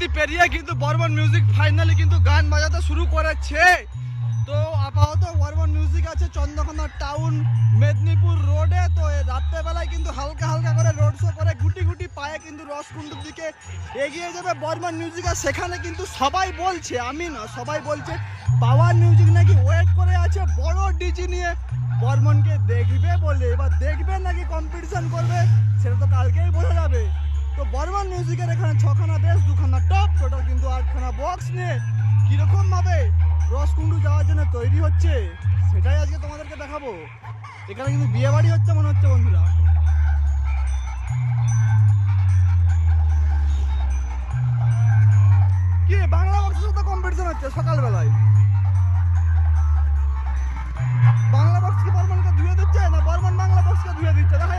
সমাপ্তি পেরিয়ে কিন্তু বর্মন মিউজিক ফাইনালি কিন্তু গান বাজাতে শুরু করেছে। তো আপাতত বর্মন মিউজিক আছে চন্দ্রকোনা টাউন মেদিনীপুর রোডে তো রাত্রেবেলায় কিন্তু হালকা হালকা করে রোড শো করে গুটি গুটি পায়ে কিন্তু রসকুণ্ডুর দিকে এগিয়ে যাবে বর্মন মিউজিক আর সেখানে কিন্তু সবাই বলছে, আমি না, সবাই বলছে, পাওয়ার মিউজিক নাকি ওয়েট করে আছে বড় ডিজি নিয়ে। বর্মনকে দেখবে বলে, এবার দেখবে নাকি কম্পিটিশন করবে, সেটা তো কালকেই বোঝা যাবে। তো বর্মন মিউজিকের এখানে ছখানা বেশ, দুখানা টপ, টোটাল কিন্তু আটখানা বক্স নিয়ে কীরকম ভাবে রসকুণ্ডু যাওয়ার জন্য তৈরি হচ্ছে, সেটাই আজকে তোমাদেরকে দেখাবো। এখানে কিন্তু বিয়ে বাড়ি হচ্ছে মনে হচ্ছে বন্ধুরা। কি, বাংলা বক্সের সাথে কম্পিটিশন হচ্ছে সকালবেলায়? বাংলা বক্স কি বর্মনকে ধুয়ে দিচ্ছে, না বর্মন বাংলা বক্সকে ধুয়ে দিচ্ছে? দেখা